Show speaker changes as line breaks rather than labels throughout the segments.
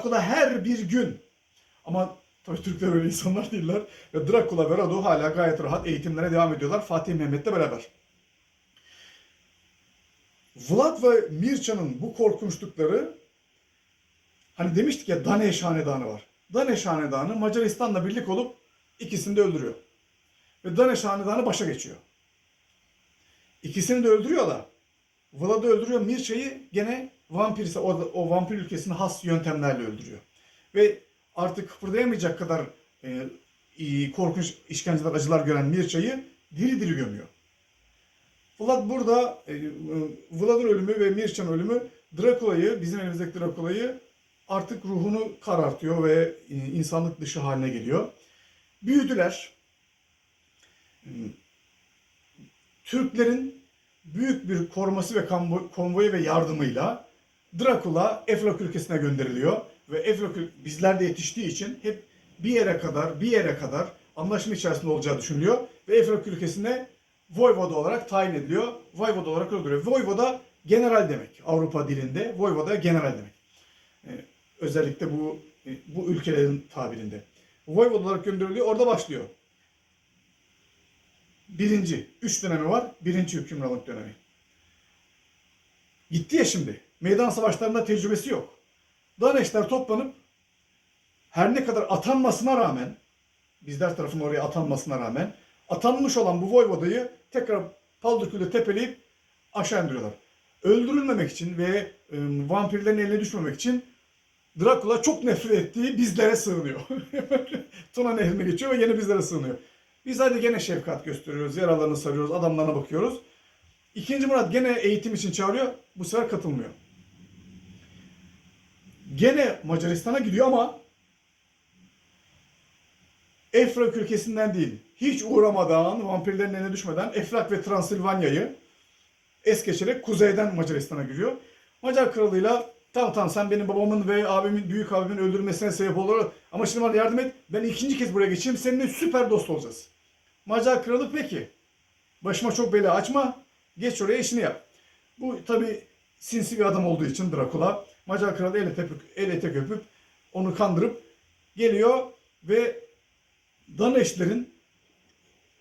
Drakula her bir gün ama tabii Türkler öyle insanlar değiller ve Drakula ve Rado hala gayet rahat eğitimlerine devam ediyorlar Fatih Mehmet'le beraber. Vlad ve Mirça'nın bu korkunçlukları hani demiştik ya Daneş Hanedanı var. Daneş Hanedanı Macaristan'la birlik olup ikisini de öldürüyor. Ve Daneş Hanedanı başa geçiyor. İkisini de öldürüyor da Vlad'ı öldürüyor. Mirça'yı gene vampir ise o, o vampir ülkesini has yöntemlerle öldürüyor. Ve artık kıpırdayamayacak kadar e, korkunç işkenceler, acılar gören Mirça'yı diri diri gömüyor. Vlad burada, e, e, Vlad'ın ölümü ve Mirça'nın ölümü Drakula'yı, bizim elimizdeki Drakula'yı artık ruhunu karartıyor ve e, insanlık dışı haline geliyor. Büyüdüler. E, Türklerin büyük bir koruması ve konvo- konvoyu ve yardımıyla Drakula Eflak ülkesine gönderiliyor ve Eflak bizlerde yetiştiği için hep bir yere kadar bir yere kadar anlaşma içerisinde olacağı düşünülüyor ve Eflak ülkesine Voyvoda olarak tayin ediliyor. Voyvoda olarak öldürüyor. Voyvoda general demek Avrupa dilinde. Voyvoda general demek. Ee, özellikle bu e, bu ülkelerin tabirinde. Voyvoda olarak gönderiliyor. Orada başlıyor. Birinci, üç dönemi var. Birinci hükümranlık dönemi. Gitti ya şimdi. Meydan savaşlarında tecrübesi yok. Daneşler toplanıp her ne kadar atanmasına rağmen bizler tarafından oraya atanmasına rağmen atanmış olan bu Voyvoda'yı tekrar Paldırkül'de tepeleyip aşağı indiriyorlar. Öldürülmemek için ve e, vampirlerin eline düşmemek için Drakula çok nefret ettiği bizlere sığınıyor. Tuna nehrine geçiyor ve yine bizlere sığınıyor. Biz hadi gene şefkat gösteriyoruz, yaralarını sarıyoruz, adamlarına bakıyoruz. İkinci Murat gene eğitim için çağırıyor, bu sefer katılmıyor. Gene Macaristan'a gidiyor ama Efrak ülkesinden değil, hiç uğramadan, vampirlerin eline düşmeden Efrak ve Transilvanya'yı es geçerek kuzeyden Macaristan'a giriyor. Macar kralıyla tamam tamam sen benim babamın ve abimin, büyük abimin öldürülmesine sebep olur ama şimdi bana yardım et. Ben ikinci kez buraya geçeyim. Seninle süper dost olacağız. Macar kralı peki. Başıma çok bela açma. Geç oraya işini yap. Bu tabi sinsi bir adam olduğu için Drakula. Macar kralı el ete, el ete köpüp onu kandırıp geliyor ve Daneşlerin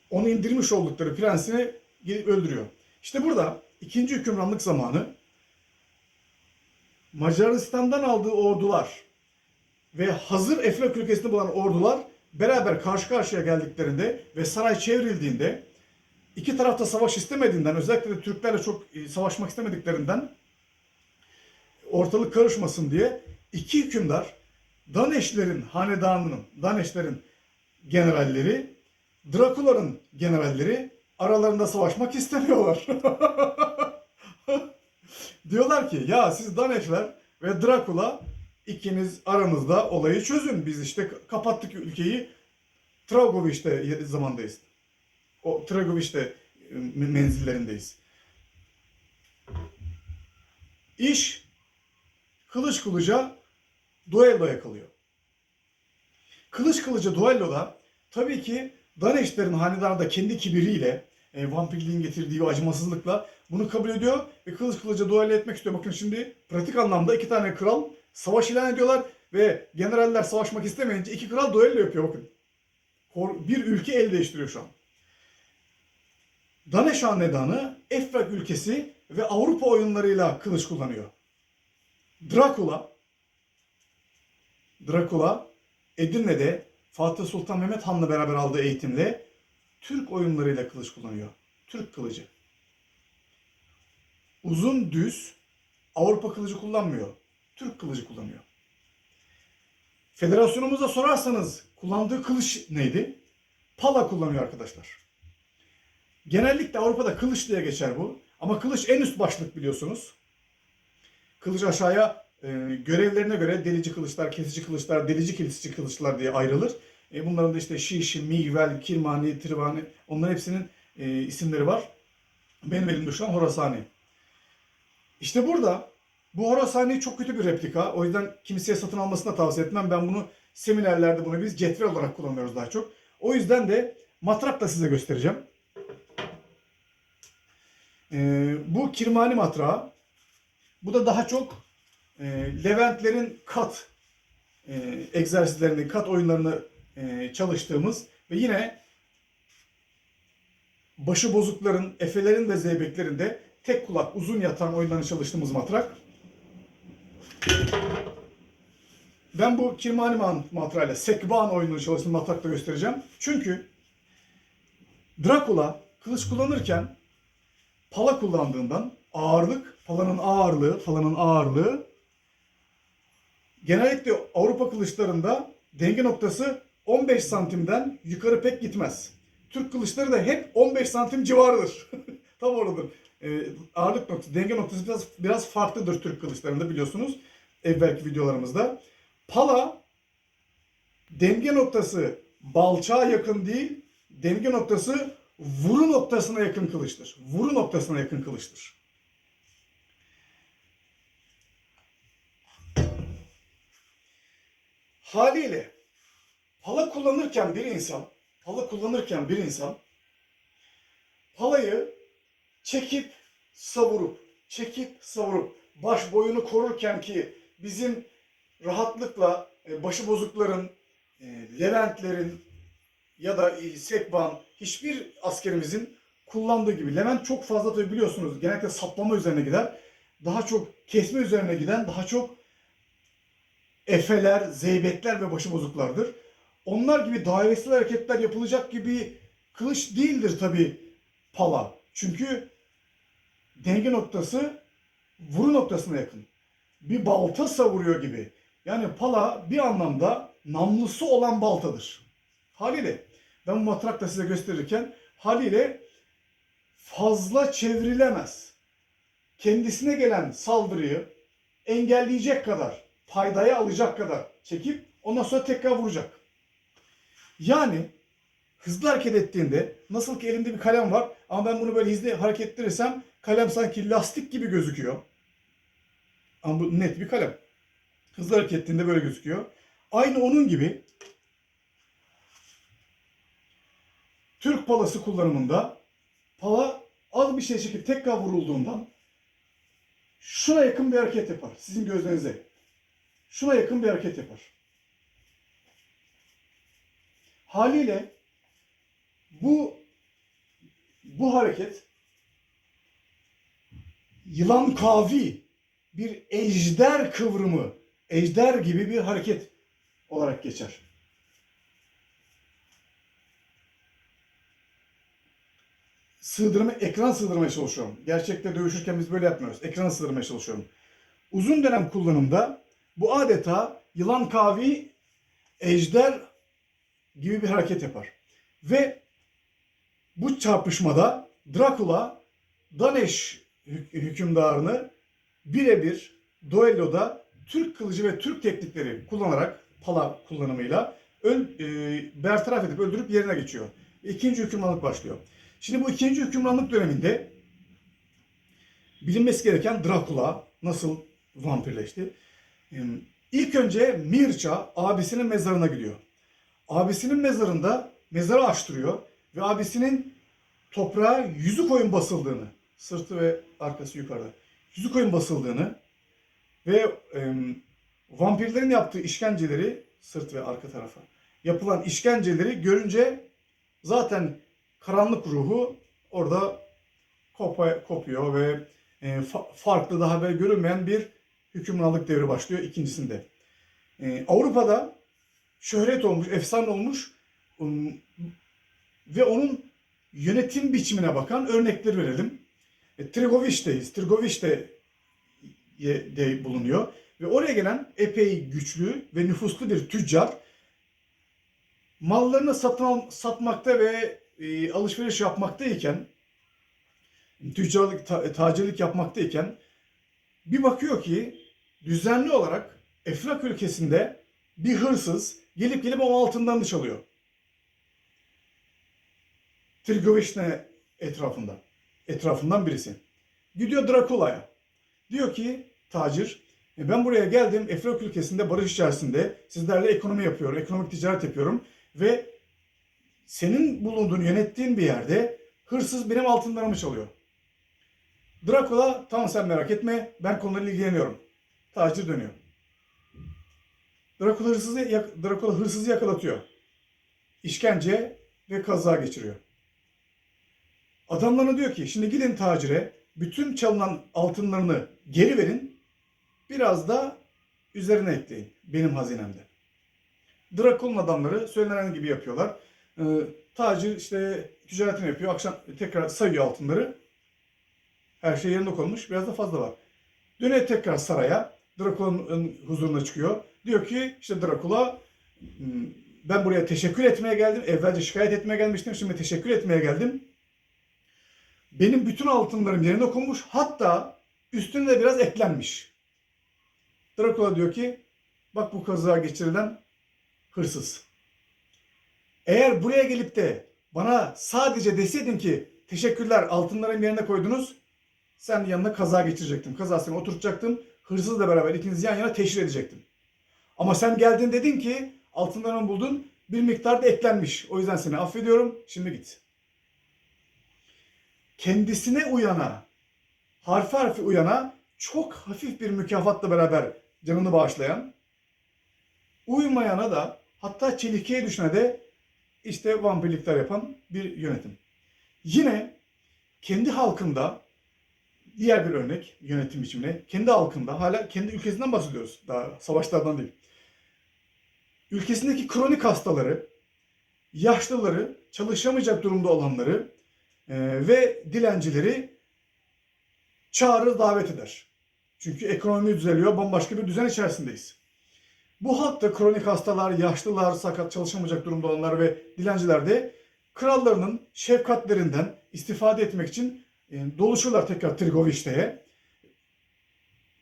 onu indirmiş oldukları prensini gelip öldürüyor. İşte burada ikinci hükümranlık zamanı Macaristan'dan aldığı ordular ve hazır Eflak ülkesinde bulunan ordular beraber karşı karşıya geldiklerinde ve saray çevrildiğinde iki tarafta savaş istemediğinden özellikle de Türklerle çok e, savaşmak istemediklerinden ortalık karışmasın diye iki hükümdar Daneşlerin hanedanının, Daneşlerin generalleri, Drakula'nın generalleri aralarında savaşmak istemiyorlar. Diyorlar ki ya siz Daneşler ve Drakula ikiniz aranızda olayı çözün. Biz işte kapattık ülkeyi. Tragoviç'te zamandayız. O Tragoviç'te e, menzillerindeyiz. İş kılıç kılıca duelloya kalıyor. Kılıç kılıca duelloda tabii ki Daneşlerin hanedanı da kendi kibiriyle e, vampirliğin getirdiği acımasızlıkla bunu kabul ediyor ve kılıç kılıca duello etmek istiyor. Bakın şimdi pratik anlamda iki tane kral savaş ilan ediyorlar ve generaller savaşmak istemeyince iki kral duello yapıyor bakın. Bir ülke el değiştiriyor şu an. Daneş Hanedanı Efrak ülkesi ve Avrupa oyunlarıyla kılıç kullanıyor. Drakula Drakula Edirne'de Fatih Sultan Mehmet Han'la beraber aldığı eğitimle Türk oyunlarıyla kılıç kullanıyor. Türk kılıcı. Uzun düz Avrupa kılıcı kullanmıyor. Türk kılıcı kullanıyor. Federasyonumuza sorarsanız kullandığı kılıç neydi? Pala kullanıyor arkadaşlar. Genellikle Avrupa'da kılıç diye geçer bu. Ama kılıç en üst başlık biliyorsunuz. Kılıç aşağıya e, görevlerine göre delici kılıçlar, kesici kılıçlar, delici kesici kılıçlar diye ayrılır. E, bunların da işte şiş, migvel, kirmani, trivani onların hepsinin e, isimleri var. Benim elimde şu an Horasani. İşte burada bu Horasani çok kötü bir replika. O yüzden kimseye satın almasını da tavsiye etmem. Ben bunu seminerlerde bunu biz cetvel olarak kullanıyoruz daha çok. O yüzden de matrakla size göstereceğim. Ee, bu kirmani matrağı. Bu da daha çok e, Leventlerin kat e, egzersizlerini, kat oyunlarını e, çalıştığımız ve yine başı bozukların, efelerin ve zeybeklerin de tek kulak uzun yatan oyunlarını çalıştığımız matrak. Ben bu Kirmani Man- matrayla Sekban oyununu çalıştığım matrakla göstereceğim. Çünkü Dracula kılıç kullanırken pala kullandığından ağırlık, palanın ağırlığı, palanın ağırlığı genellikle Avrupa kılıçlarında denge noktası 15 santimden yukarı pek gitmez. Türk kılıçları da hep 15 santim civarıdır. Tam oradadır. Ee, ağırlık noktası, denge noktası biraz biraz farklıdır Türk kılıçlarında biliyorsunuz. Evvelki videolarımızda. Pala denge noktası balçağa yakın değil, denge noktası vuru noktasına yakın kılıçtır. Vuru noktasına yakın kılıçtır. Haliyle pala kullanırken bir insan, pala kullanırken bir insan palayı çekip savurup, çekip savurup baş boyunu korurken ki bizim rahatlıkla e, başı bozukların, e, Leventlerin ya da e, Sekban hiçbir askerimizin kullandığı gibi. Levent çok fazla tabi biliyorsunuz genellikle saplama üzerine gider. Daha çok kesme üzerine giden, daha çok efeler, zeybekler ve başı bozuklardır. Onlar gibi dairesel hareketler yapılacak gibi kılıç değildir tabi pala. Çünkü denge noktası vuru noktasına yakın. Bir balta savuruyor gibi. Yani pala bir anlamda namlusu olan baltadır. Haliyle ben matrak da size gösterirken haliyle fazla çevrilemez. Kendisine gelen saldırıyı engelleyecek kadar, faydaya alacak kadar çekip ondan sonra tekrar vuracak. Yani hızlı hareket ettiğinde nasıl ki elimde bir kalem var ama ben bunu böyle hızlı hareket kalem sanki lastik gibi gözüküyor. Ama bu net bir kalem. Hızlı hareket ettiğinde böyle gözüküyor. Aynı onun gibi Türk palası kullanımında pala az bir şey çekip tekrar vurulduğundan şuna yakın bir hareket yapar. Sizin gözlerinize. Şuna yakın bir hareket yapar. Haliyle bu bu hareket yılan kavi bir ejder kıvrımı, ejder gibi bir hareket olarak geçer. Sığdırma, ekran sığdırmaya çalışıyorum. Gerçekte dövüşürken biz böyle yapmıyoruz. Ekranı sığdırmaya çalışıyorum. Uzun dönem kullanımda bu adeta yılan kavi, ejder gibi bir hareket yapar. Ve bu çarpışmada Dracula Daneş hük- hükümdarını birebir duelloda Türk kılıcı ve Türk teknikleri kullanarak pala kullanımıyla öl, e, bertaraf edip öldürüp yerine geçiyor. İkinci hükümranlık başlıyor. Şimdi bu ikinci hükümranlık döneminde bilinmesi gereken Dracula nasıl vampirleşti? İlk önce Mirça abisinin mezarına gidiyor. Abisinin mezarında mezarı açtırıyor ve abisinin toprağa yüzü koyun basıldığını, sırtı ve arkası yukarıda, yüzü koyun basıldığını ve e, vampirlerin yaptığı işkenceleri sırt ve arka tarafa yapılan işkenceleri görünce zaten karanlık ruhu orada kopa, kopuyor ve e, fa- farklı daha böyle görünmeyen bir hükümranlık devri başlıyor ikincisinde. E, Avrupa'da şöhret olmuş, efsane olmuş um, ve onun yönetim biçimine bakan örnekler verelim. E, Trigoviş'teyiz. Trigoviş'te ye- de bulunuyor. Ve oraya gelen epey güçlü ve nüfuslu bir tüccar mallarını satın al- satmakta ve e, alışveriş yapmaktayken tüccarlık, ta- tacirlik yapmaktayken bir bakıyor ki düzenli olarak Efrak ülkesinde bir hırsız gelip gelip o altından çalıyor. Trigovişne etrafında. Etrafından birisi. Gidiyor Drakula'ya. Diyor ki tacir "E, ben buraya geldim Efrak ülkesinde barış içerisinde sizlerle ekonomi yapıyorum, ekonomik ticaret yapıyorum ve senin bulunduğun, yönettiğin bir yerde hırsız benim altınlarımı çalıyor. Dracula tamam sen merak etme ben konuyla ilgileniyorum. Tacir dönüyor. Drakula hırsızı, Drakula hırsızı yakalatıyor. İşkence ve kaza geçiriyor. Adamlarına diyor ki şimdi gidin tacire bütün çalınan altınlarını geri verin. Biraz da üzerine ekleyin benim hazinemde. Drakul'un adamları söylenen gibi yapıyorlar. Ee, tacir işte ticaretini yapıyor. Akşam tekrar sayıyor altınları. Her şey yerine konmuş. Biraz da fazla var. Dönüyor tekrar saraya. Drakula'nın huzuruna çıkıyor. Diyor ki işte Drakula "Hmm, ben buraya teşekkür etmeye geldim. Evvelce şikayet etmeye gelmiştim. Şimdi teşekkür etmeye geldim. Benim bütün altınlarım yerine konmuş. Hatta üstüne de biraz eklenmiş. Drakula diyor ki bak bu kaza geçirilen hırsız. Eğer buraya gelip de bana sadece deseydin ki teşekkürler altınlarım yerine koydunuz sen yanına kaza geçirecektim. Kazasını oturtacaktım. Hırsızla beraber ikinizi yan yana teşhir edecektim. Ama sen geldin dedin ki altınlarımı buldun bir miktar da eklenmiş. O yüzden seni affediyorum. Şimdi git. Kendisine uyana, harfi harfi uyana çok hafif bir mükafatla beraber canını bağışlayan, uymayana da hatta çelikeye düşene de işte vampirlikler yapan bir yönetim. Yine kendi halkında diğer bir örnek yönetim biçimine kendi halkında hala kendi ülkesinden bahsediyoruz daha savaşlardan değil. Ülkesindeki kronik hastaları, yaşlıları, çalışamayacak durumda olanları e, ve dilencileri çağırır davet eder. Çünkü ekonomi düzeliyor, bambaşka bir düzen içerisindeyiz. Bu halk da kronik hastalar, yaşlılar, sakat, çalışamayacak durumda olanlar ve dilenciler de krallarının şefkatlerinden istifade etmek için e, doluşurlar tekrar Trigovişte'ye.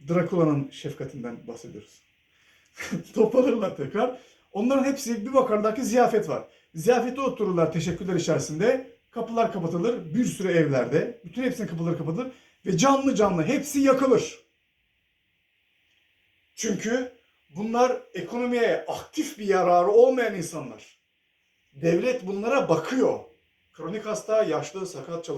Drakula'nın şefkatinden bahsediyoruz. Toplanırlar tekrar. Onların hepsi bir bakarlar ziyafet var. Ziyafete otururlar teşekkürler içerisinde. Kapılar kapatılır. Bir sürü evlerde. Bütün hepsinin kapıları kapatılır. Ve canlı canlı hepsi yakılır. Çünkü bunlar ekonomiye aktif bir yararı olmayan insanlar. Devlet bunlara bakıyor. Kronik hasta, yaşlı, sakat, çalışan